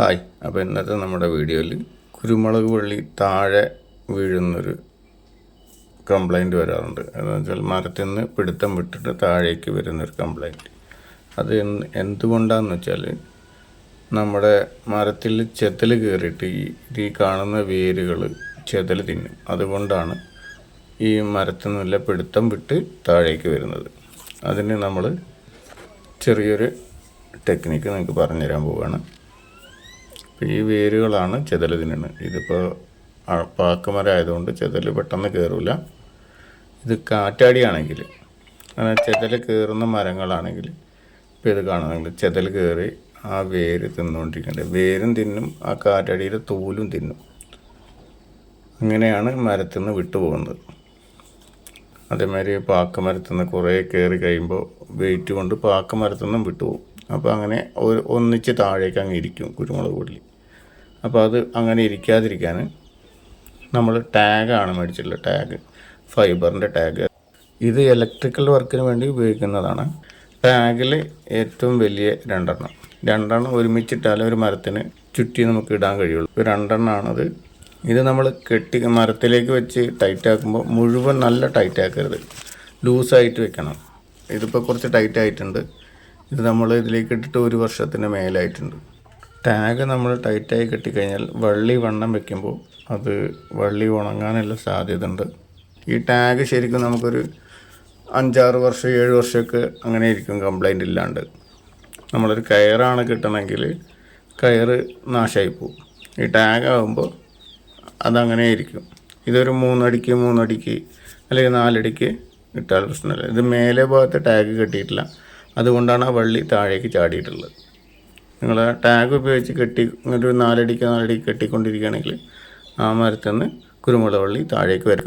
Hi. അപ്പോൾ ഇന്നത്തെ നമ്മുടെ വീഡിയോയിൽ കുരുമുളക് വള്ളി താഴെ വീഴുന്നൊരു കംപ്ലൈന്റ് വരാറുണ്ട്. എന്ന് വെച്ചാൽ മരത്തിൽ നിന്ന് പിടുത്തം വിട്ടിട്ട് താഴേക്ക് വരുന്നൊരു കംപ്ലൈന്റ് അത് എന്ത് എന്തുകൊണ്ടാണെന്ന് വെച്ചാൽ നമ്മുടെ മരത്തിൽ ചെതൽ കയറിയിട്ട് ഈ ഈ കാണുന്ന വേരുകൾ ചെതൽ തിന്നും. അതുകൊണ്ടാണ് ഈ മരത്തിൽ നിന്നുള്ള പിടുത്തം വിട്ട് താഴേക്ക് വരുന്നത്. അതിന് നമ്മൾ ചെറിയൊരു ടെക്നിക്ക് നിങ്ങൾക്ക് പറഞ്ഞുതരാൻ പോവുകയാണ് അപ്പോൾ ഈ വേരുകളാണ് ചെതൽ തിന്നുന്നത് ഇതിപ്പോൾ പാക്കുമരം ചെതൽ പെട്ടെന്ന് കയറില്ല ഇത് കാറ്റാടിയാണെങ്കിൽ ചെതൽ കയറുന്ന മരങ്ങളാണെങ്കിൽ ഇപ്പോൾ ഇത് കാണുന്നെങ്കിൽ ചെതൽ കയറി ആ വേര് തിന്നുകൊണ്ടിരിക്കുന്നുണ്ട് വേരും തിന്നും ആ കാറ്റാടിയുടെ തൂലും തിന്നും. അങ്ങനെയാണ് മരത്തിൽ നിന്ന് വിട്ടുപോകുന്നത്. അതേമാതിരി പാക്കമരത്തിൽ നിന്ന് കുറേ കയറി കഴിയുമ്പോൾ വെയിറ്റ് കൊണ്ട് പാക്കമരത്തിൽ നിന്നും വിട്ടുപോകും. അപ്പോൾ അങ്ങനെ ഒന്നിച്ച് താഴേക്ക് അങ്ങ് ഇരിക്കും കുരുമുളക് പൊടി. അപ്പോൾ അത് അങ്ങനെ ഇരിക്കാതിരിക്കാൻ നമ്മൾ ടാഗാണ് മേടിച്ചിട്ടുള്ളത് ടാഗ്. ഫൈബറിന്റെ ടാഗ്. ഇത് ഇലക്ട്രിക്കൽ വർക്കിന് വേണ്ടി ഉപയോഗിക്കുന്നതാണ്. ടാഗിൽ ഏറ്റവും വലിയ രണ്ടെണ്ണം. രണ്ടെണ്ണം ഒരുമിച്ചിട്ടാലേ ഒരു മരത്തിന് ചുറ്റി നമുക്ക് ഇടാൻ കഴിയുള്ളൂ. രണ്ടെണ്ണമാണത് ഇത് നമ്മൾ കെട്ടി മരത്തിലേക്ക് വെച്ച് ടൈറ്റ് ആക്കുമ്പോൾ മുഴുവൻ നല്ല ടൈറ്റ് ആക്കരുത്. ലൂസായിട്ട് വെക്കണം. ഇതിപ്പോൾ കുറച്ച് ടൈറ്റ് ആയിട്ടുണ്ട്. ഇത് നമ്മൾ ഇതിലേക്ക് ഇട്ടിട്ട് ഒരു വർഷത്തിന് മേലായിട്ടുണ്ട്. ടാഗ് നമ്മൾ ടൈറ്റായി കെട്ടിക്കഴിഞ്ഞാൽ വള്ളി വണ്ണം വെക്കുമ്പോൾ അത് വള്ളി ഉണങ്ങാനുള്ള സാധ്യത ഉണ്ട് ഈ ടാഗ് ശരിക്കും നമുക്കൊരു അഞ്ചാറ് വർഷം ഏഴ് വർഷമൊക്കെ അങ്ങനെ ഇരിക്കും കംപ്ലൈന്റ് ഇല്ലാണ്ട്. നമ്മളൊരു കയറാണ് കിട്ടണമെങ്കിൽ കയറ് നാശമായി പോവും ഈ ടാഗ് ആകുമ്പോൾ അതങ്ങനെ ഇരിക്കും. ഇതൊരു മൂന്നടിക്ക് മൂന്നടിക്ക് അല്ലെങ്കിൽ നാലടിക്ക് ഇട്ടാൽ പ്രശ്നമില്ല. ഇത് മേലെ ഭാഗത്ത് ടാഗ് കെട്ടിയിട്ടില്ല. അതുകൊണ്ടാണ് ആ വള്ളി താഴേക്ക് ചാടിയിട്ടുള്ളത്. നിങ്ങൾ ടാഗ് ഉപയോഗിച്ച് കെട്ടി ഒരു നാലടിക്ക് നാലടിക്ക് കെട്ടിക്കൊണ്ടിരിക്കുകയാണെങ്കിൽ ആ മരത്തിൽ നിന്ന് കുരുമുളക് വള്ളി താഴേക്ക് വരും